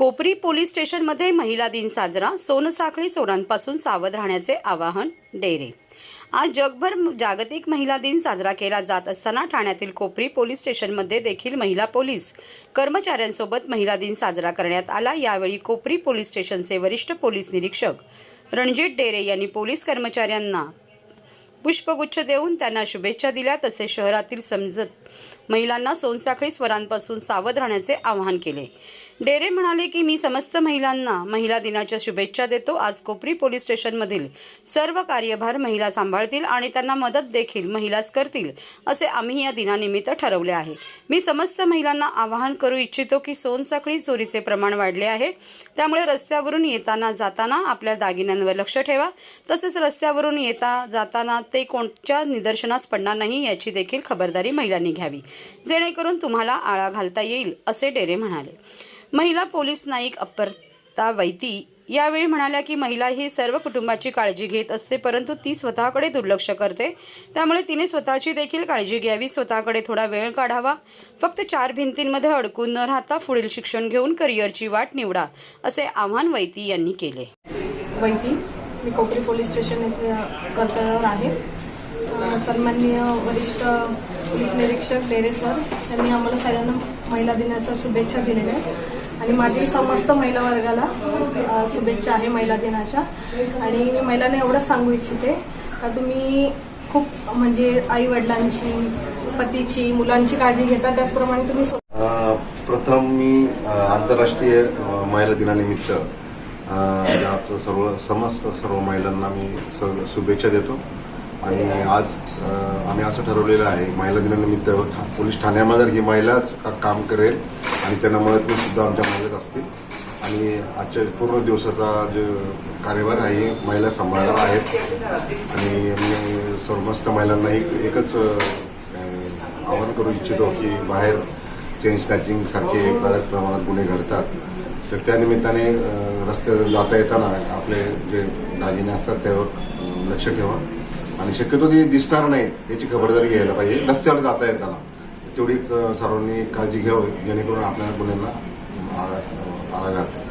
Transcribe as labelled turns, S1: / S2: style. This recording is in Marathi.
S1: कोपरी पोलीस स्टेशनमध्ये महिला दिन साजरा. सोनसाखळी चोरांपासून सावध राहण्याचे आवाहन डेरे. आज जगभर जागतिक महिला दिन साजरा केला जात असताना ठाण्यातील कोपरी पोलीस स्टेशनमध्ये देखील महिला पोलीस कर्मचाऱ्यांसोबत महिला दिन साजरा करण्यात आला. यावेळी कोपरी पोलीस स्टेशनचे वरिष्ठ पोलीस निरीक्षक रणजित डेरे यांनी पोलीस कर्मचाऱ्यांना पुष्पगुच्छ देऊन त्यांना शुभेच्छा दिल्या. तसेच शहरातील समजत महिलांना सोनसाखळी स्वरांपासून सावध राहण्याचे आवाहन केले. डेरे म्हणाले की मी समस्त महिलांना महिला दिनाच्या शुभेच्छा देतो. आज कोपरी पोलीस स्टेशनमधील सर्व कार्यभार महिला सांभाळतील आणि त्यांना मदत देखील महिलाच करतील असे आम्ही या दिनानिमित्त ठरवले आहे. मी समस्त महिलांना आवाहन करू इच्छितो की सोनसाखळी चोरीचे प्रमाण वाढले आहे. त्यामुळे रस्त्यावरून येताना जाताना आपल्या दागिन्यांवर लक्ष ठेवा. तसेच रस्त्यावरून येता जाताना ते कोणत्या निदर्शनास पडणार नाही याची देखील खबरदारी महिलांनी घ्यावी. जेणेकरून तुम्हाला आळा घालता येईल असे डेरे म्हणाले. महिला पोलीस नाईक अपर्ता वैती यावेळी म्हणाल्या की महिला ही सर्व कुटुंबाची काळजी घेत असते परंतु ती स्वतःकडे दुर्लक्ष करते. त्यामुळे तिने स्वतःची देखील काळजी घ्यावी स्वतःकडे थोडा वेळ काढावा. फक्त चार भिंतींमध्ये अडकून न राहता पुढील शिक्षण घेऊन करिअरची वाट निवडा असे आव्हान वैती यांनी केले.
S2: वैती मी कोपरी पोलीस स्टेशन येथे कर्तव्यावर आहे. सन्माननीय वरिष्ठ पोलीस निरीक्षक डेरे सर यांनी आम्हाला सगळ्यांना महिला दिनाच्या शुभेच्छा दिलेल्या आहेत. आणि माझी समस्त महिला वर्गाला शुभेच्छा आहे महिला दिनाच्या. आणि मी महिलांना एवढंच सांगू इच्छिते का तुम्ही खूप म्हणजे आई वडिलांची पतीची मुलांची काळजी घेता त्याचप्रमाणे तुम्ही
S3: प्रथम मी आंतरराष्ट्रीय महिला दिनानिमित्त सर्व समस्त सर्व महिलांना मी शुभेच्छा देतो. आणि आज आम्ही असं ठरवलेलं आहे महिला दिनानिमित्त पोलीस ठाण्यामध्ये ही महिलाच काम करेल आणि त्यांना मदत सुद्धा आमच्या महिलाच असतील. आणि आजच्या पूर्ण दिवसाचा जो कार्यभार आहे महिला सांभाळणार आहेत. आणि मी समस्त महिलांना एक एकच आवाहन करू इच्छितो की बाहेर चेन स्नॅचिंग सारखे बऱ्याच प्रमाणात गुन्हे घडतात. तर त्या निमित्ताने रस्त्यावर जाता येताना आपले जे दागिने असतात त्यावर लक्ष ठेवा. आणि शक्यतो ते दिसणार नाहीत याची खबरदारी घ्यायला पाहिजे. रस्त्यावर जाता येताना. तेवढी सर्वांनी काळजी घ्यावी जेणेकरून आपल्या गुन्ह्यांना आळा घालते